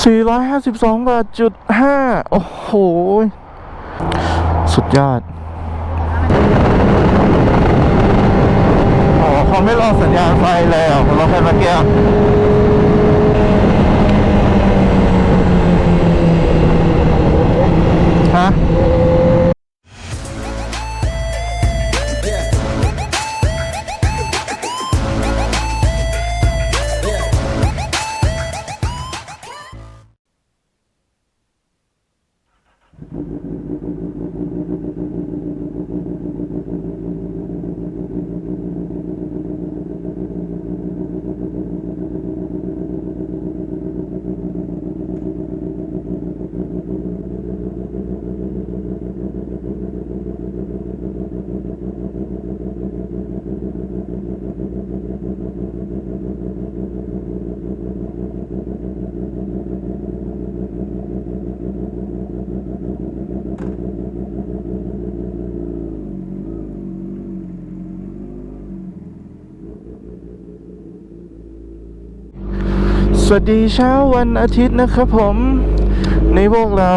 452 บาทจุดห้าโอ้โห สุดยอดโอ้เขาไม่รอสัญญาณไฟเลยอะรถไฟเมื่อกี้ย สวัสดีเช้าวันอาทิตย์นะครับผมในพวกเรา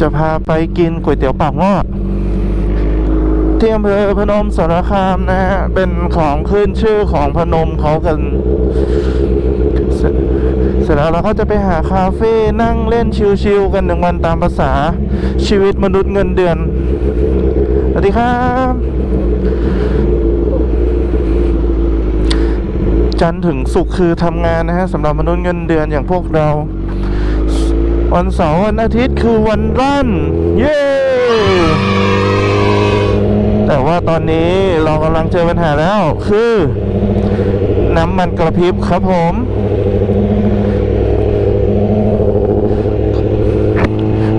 จะพาไปกินก๋วยเตี๋ยวปากหม้อที่อำเภอพนมสารคามนะฮะเป็นของขึ้นชื่อของพนมเขากันเสร็จเสร็จแล้วเราก็จะไปหาคาเฟ่นั่งเล่นชิลๆกันหนึ่งวันตามภาษาชีวิตมนุษย์เงินเดือนสวัสดีครับ จันทร์ถึงศุกร์คือทำงานนะฮะสำหรับมนุษย์เงินเดือนอย่างพวกเรา วันเสาร์วันอาทิตย์คือวันรั่น เย้ แต่ว่าตอนนี้เรากำลังเจอปัญหาแล้วคือ น้ำมันกระพริบครับผม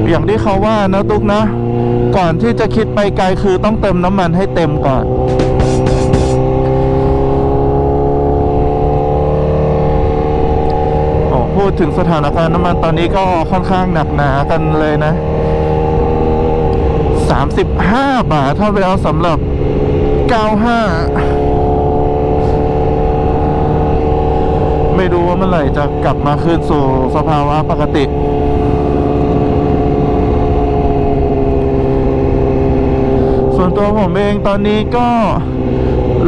อย่างที่เขาว่านะตุ๊กนะ ก่อนที่จะคิดไปไกลคือต้องเติมน้ำมันให้เต็มก่อน โอ้ พูดถึงสถานการณ์น้ำมันตอนนี้ก็ค่อนข้างหนักหนากันเลยนะ 35 บาทถ้าไปเอาสำหรับ 95 ไม่รู้ว่าเมื่อไหร่จะกลับมาคืนสู่สภาวะปกติส่วนตัวผมเองตอนนี้ก็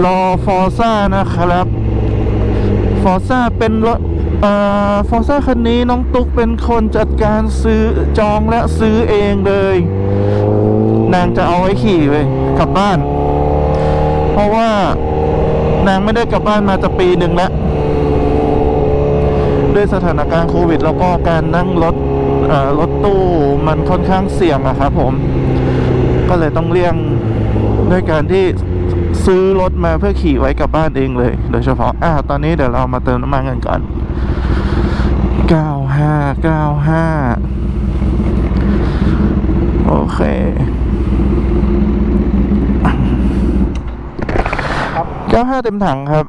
รอฟอร์ซ่านะครับ ฟอร์ซ่าเป็นรถ ฟอร์ซ่าคันนี้น้องตุ๊กเป็นคนจัดการซื้อจองและซื้อเองเลย นางจะเอาไว้ขี่ไปกลับบ้าน เพราะว่านางไม่ได้กลับบ้านมาจะปีหนึ่งแล้วด้วยสถานการณ์โควิด แล้วก็การนั่งรถรถตู้มันค่อนข้างเสี่ยงอะครับผม ก็เลยต้องเลี่ยงด้วยการที่ซื้อรถมาเพื่อขี่ไว้กลับบ้านเองเลย โดยเฉพาะอ่าตอนนี้เดี๋ยวเรามาเติมน้ำมันกันก่อน 95 95 โอเค 95 เต็มถังครับ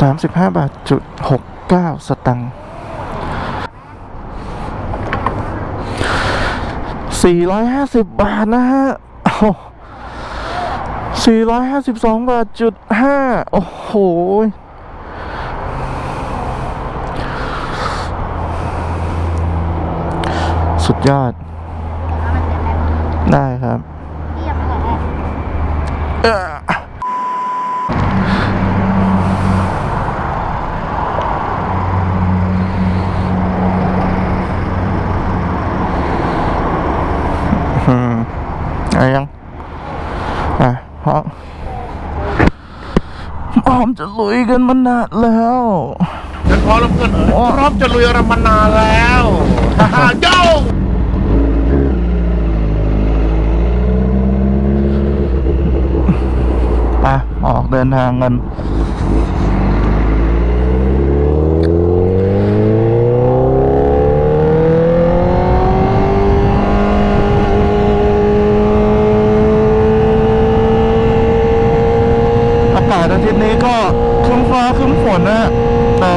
สามสิบห้าบาทจุดหกเก้าสตังค์ สี่ร้อยห้าสิบบาทนะฮะสี่ร้อยห้าสิบสองบาทจุดห้าโอ้โหสุดยอดครับ เออ อืมอะไรยัง อะเพราะพร้อมจะลุย กันมานานแล้วฉันพร้อมแล้วเพื่อนเอ๋ยพร้อมจะลุยอะไรมานานแล้วฮ่าฮ่าโย่ไปออกเดินทางกัน อากาศอาทิตย์นี้ก็ครึ้มฟ้าครึ้มฝนนะแต่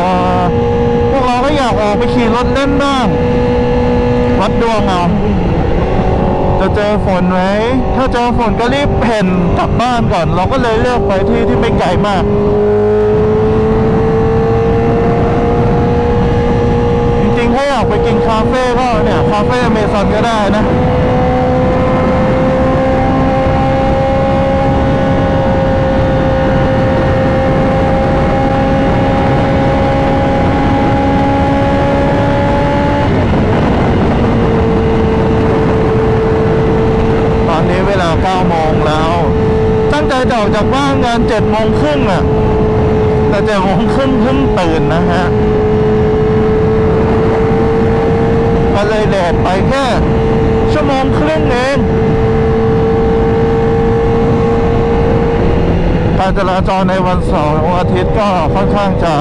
พวกเราก็อยากออกไปขี่รถเล่นบ้าง วัดดวงเอาจะเจอฝนไหมถ้าเจอฝนก็รีบเพ่นกลับบ้านก่อน เราก็เลยเลือกไปที่ที่ไม่ไกลมากจริงๆถ้าอยากไปกินคาเฟ่ก็เนี่ย คาเฟ่อเมซอนก็ได้นะ ตอนนี้เวลา9โมงแล้ว ตั้งใจจะออกจากบ้านงาน7 โมงครึ่งอะแต่7โมงครึ่งเพิ่งตื่นนะฮะก็เลยเลทไปแค่ชั่วโมงครึ่งเองการจราจรในวันเสาร์วันอาทิตย์ก็ค่อนข้างจะ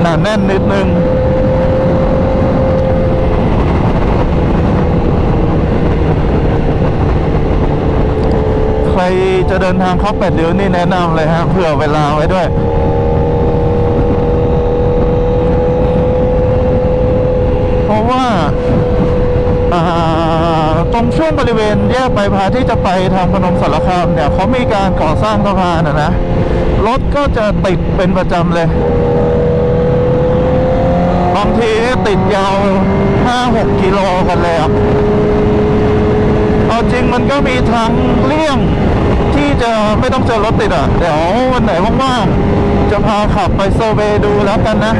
หนาแน่นนิดนึง รจะเดินทางเข้าแปดริ้วนี่แนะนำเลยฮะเผื่อเวลาไว้ด้วยเพราะว่าตรงช่วงบริเวณแยกไปพาที่จะไปทางพนมสารคามเนี่ยเขามีการก่อสร้างสะพานนะนะรถก็จะติดเป็นประจำเลยบางทีติดยาว 5-6 กิโลกันเลยอะ จริงมันก็มีทางเลี่ยงที่จะไม่ต้องเจอรถติดอะ เดี๋ยววันไหนว่างๆจะพาขับไปเซอร์เวย์ดูแล้วกันนะ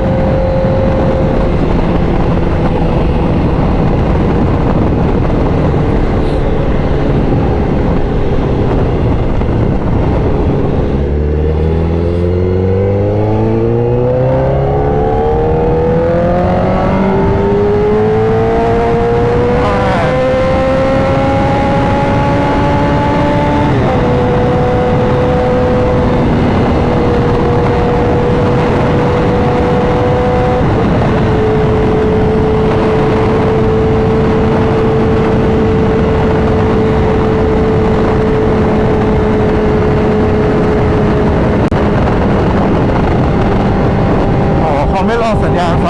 อ๋อเขาไม่รอสัญญาณไฟ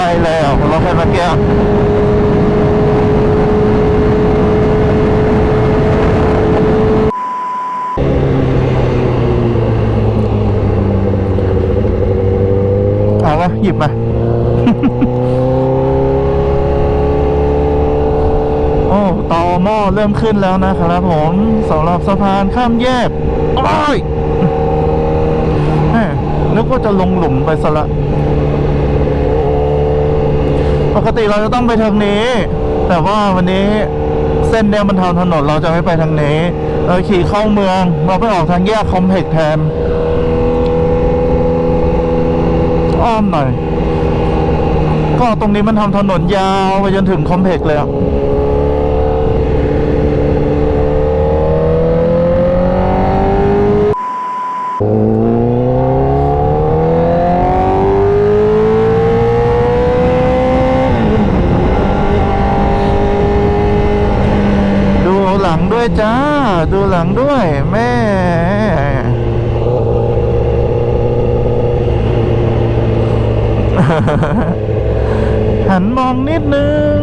เลยอะรถไฟเมื่อกี้เอาละหยิบมา โอ้ตอหม้อเริ่มขึ้นแล้วนะครับผมสำหรับสะพานข้ามแยก โอ้ยนึกว่าจะลงหลุมไปซะละ ปกติเราจะต้องไปทางนี้ แต่ว่าวันนี้เส้นเนี่ยมันทำถนนเราจะไม่ไปทางนี้เราขี่เข้าเมือง เราไปออกทางแยกคอมเพล็กแทน อ้อมหน่อย ก็ตรงนี้มันทำถนนยาวไปจนถึงคอมเพล็กเลยอะดูหลังด้วยจ้า ดูหลังด้วยแม่ หันมองนิดนึง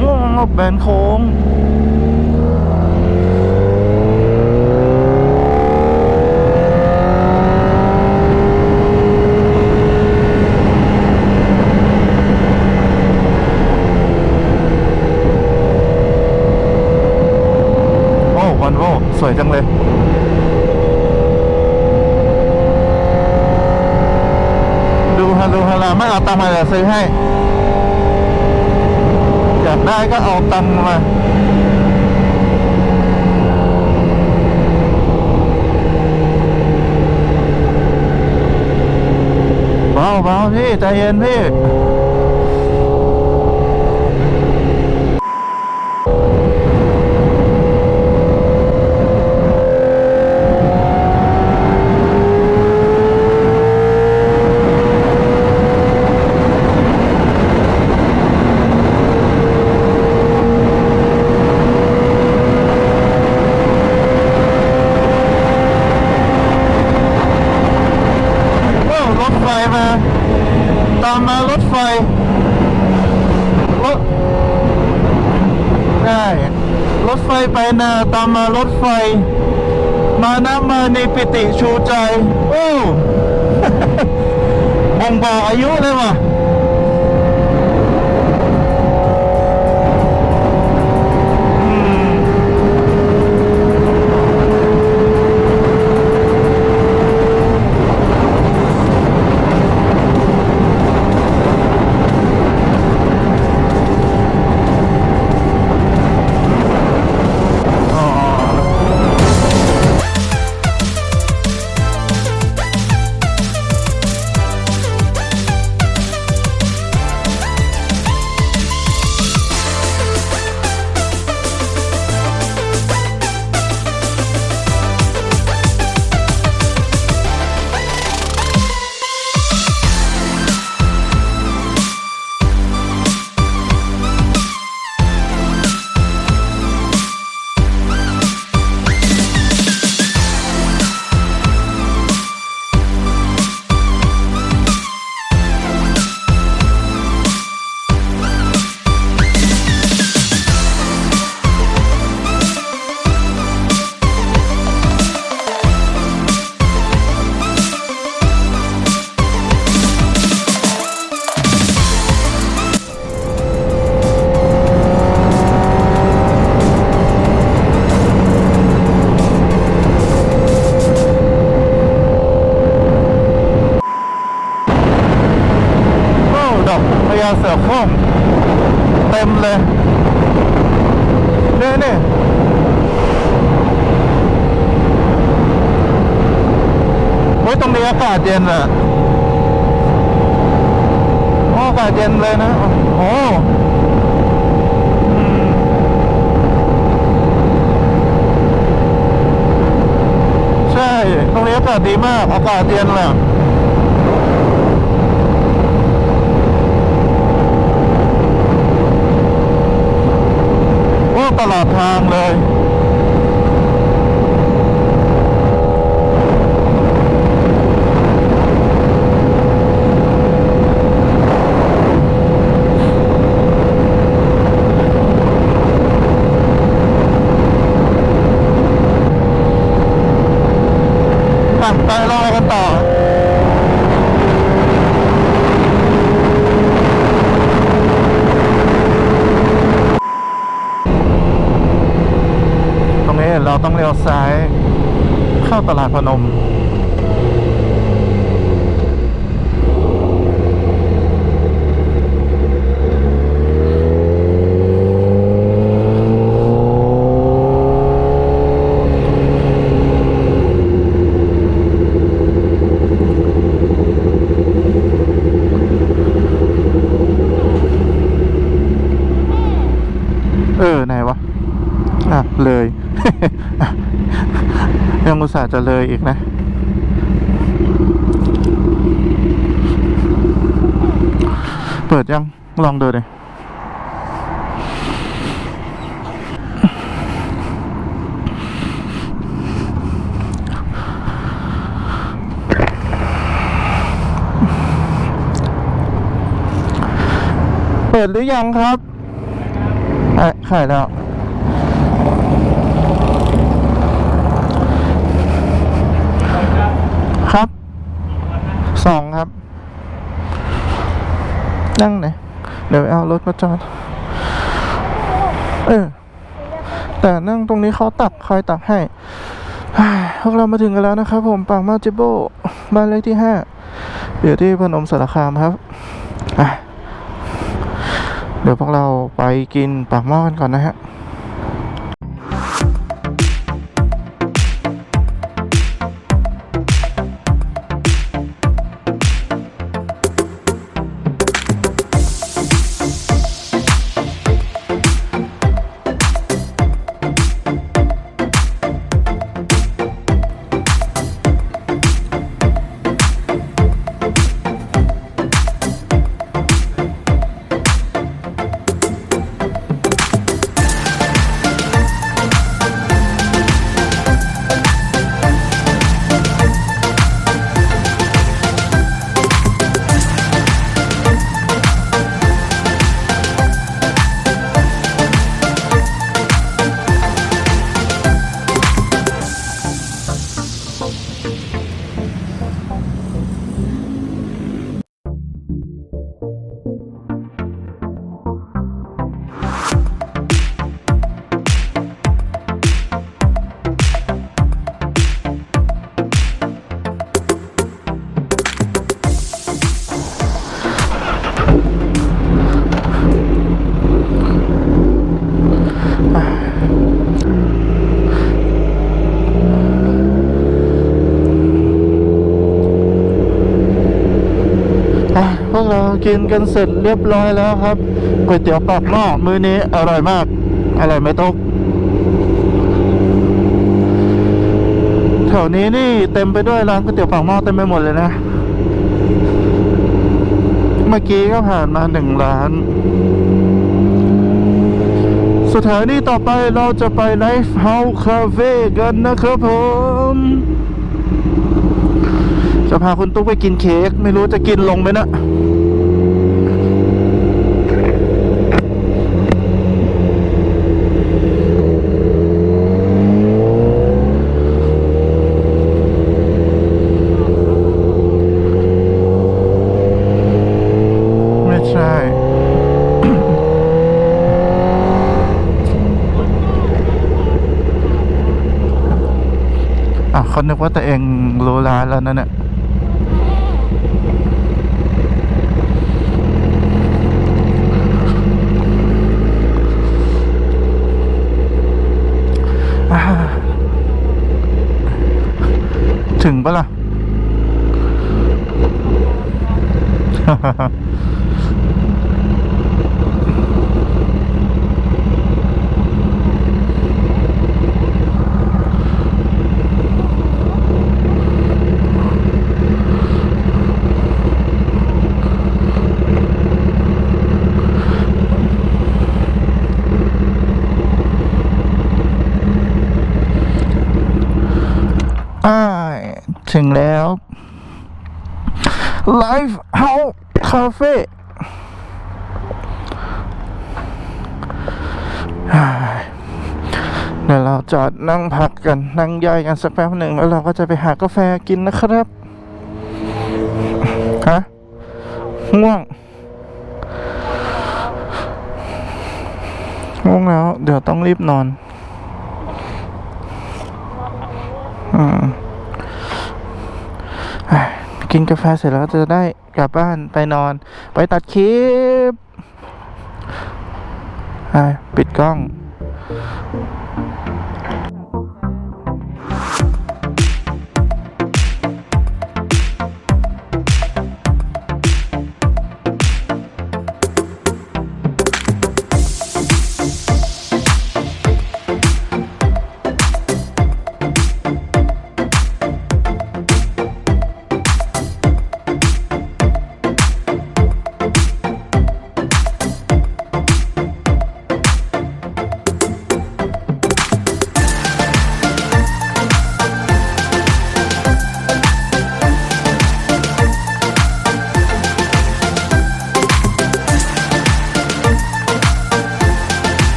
ง่วงออกแบนโค้ง โอนโวสวยจังเลยดูฮารูฮาราไม่เอาตังมาเลยซื้อให้ อยากได้ก็เอาตังมาเบาเบาพี่ใจเย็นพี่ ไฟมา ตามมารถไฟรถได้รถไฟไปนาตามมารถไฟ มาน้ำมาในปิติชูใจ โอ้บ่งบอกอายุเลยว่ะ อกพญาเสือโคร่งเต็มเลยเนี่นี่โอ้ยตรงนี้อากาศเย็นอะโอ้อากาศเย็นเลยนะ โอ้ใช่ ตรงนี้อากาศดีมาก อากาศเย็นแหละ โอ้ตลอด ทางเลย ไปไปรอกันต่อ ตรงนี้เราต้องเลี้ยวซ้าย เข้าตลาดพ นมเออไหนวะ อะ เลยยังอุ ตส่าห์จะเลยอีกนะ เปิดยัง ลองดูดินเลยเปิดหรือยังครับอะขายแล้ว ครับ สองครับ นั่งไหนเดี๋ยวเอารถมาจอด เออ แต่นั่งตรงนี้เขาตักคอยตักให้พวกเรามาถึงกันแล้วนะครับผมปางมาจิโบบ้านเลขที่ห้าอยู่ที่พนมสารคามครับ เดี๋ยวพวกเราไปกินปากหม้อกันก่อนนะฮะ กินกันเสร็จเรียบร้อยแล้วครับก๋วยเตี๋ยวปากหม้อมื้อนี้อร่อยมาก อร่อยไม่ตกแถวนี้นี่เต็มไปด้วยร้านก๋วยเตี๋ยวปากหม้อเต็มไปหมดเลยนะ เมื่อกี้ก็ผ่านมาหนึ่งร้านสถานีต่อไปเราจะไปไ i ฟ์เฮาส์คาเฟ่กันนะครับผม จะพาคุณตุ๊กไปกินเค้กไม่รู้จะกินลงไหมนะ ไม่ใช่ อะ เขานึกว่าตัวเองรู้ร้านแล้วนั่นแหละอ่าถึงปะล่ะ อ่าถึงแล้ว Live House Cafe เดี๋ยวเราจอดนั่งพักกัน นั่งย่อยกันสักแป๊บหนึ่งแล้วเราก็จะไปหากาแฟกินนะครับ ฮะง่วงง่วงแล้ว เดี๋ยวต้องรีบนอน อืมอะ กินกาแฟเสร็จแล้วก็จะได้กลับบ้านไปนอน ไปตัดคลิปอะปิดกล้อง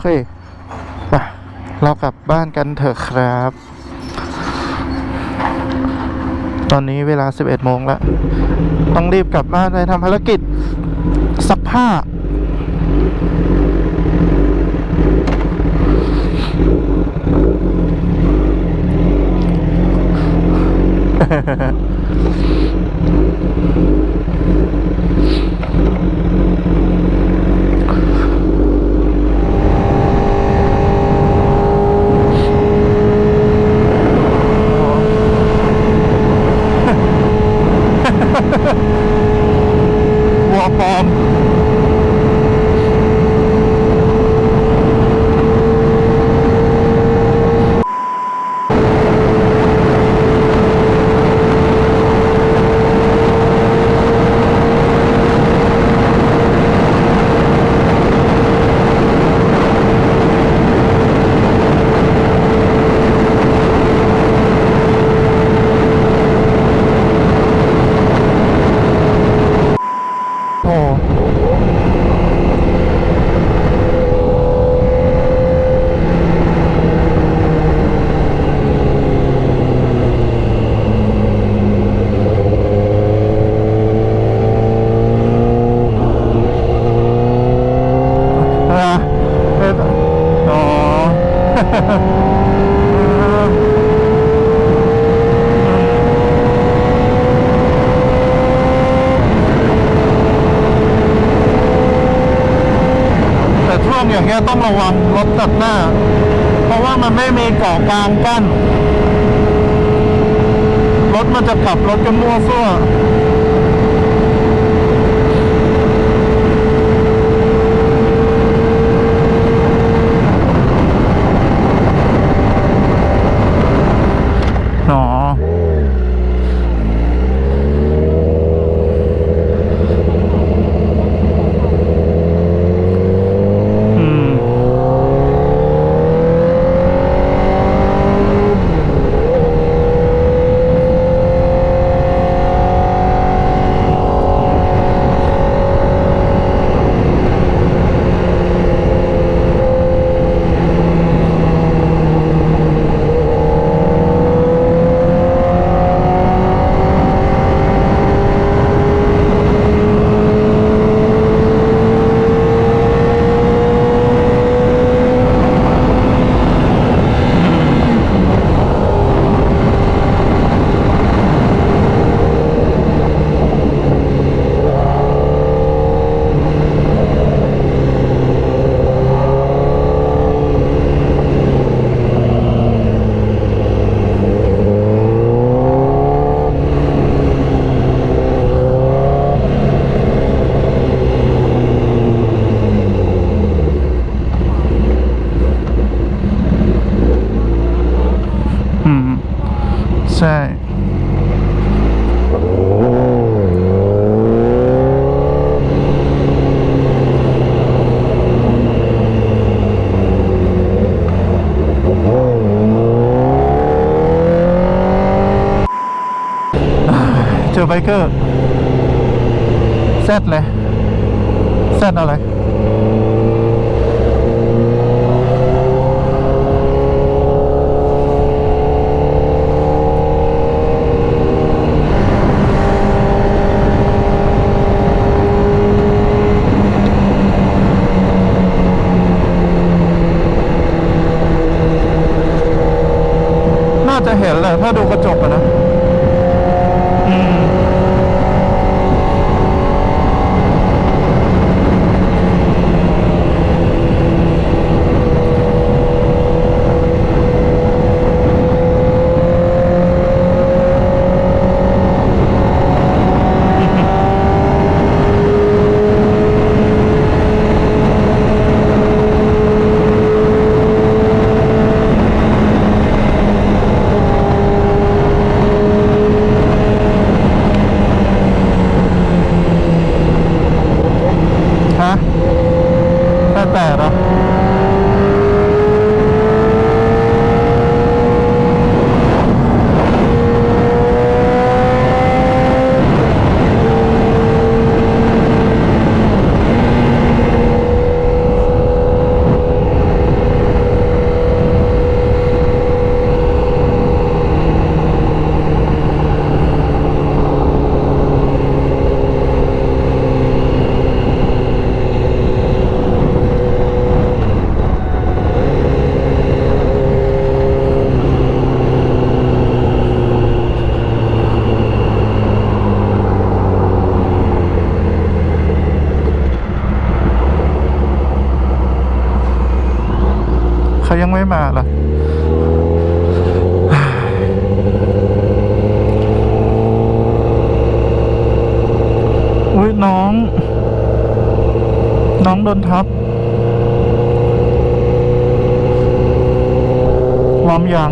เคปเรากลับบ้านกันเถอะครับ ตอนนี้เวลา 11โมงแล้ว ต้องรีบกลับบ้านไปทำภารกิจซักผ้าฮ่าฮ่าฮ่า ไม่มีเกาะกลางกั้นรถมันจะขับรถกันมั่วซั่ว wake up. เขายังไม่มาล่ะอุ้ยน้อง น้องโดนทับพร้อมยัง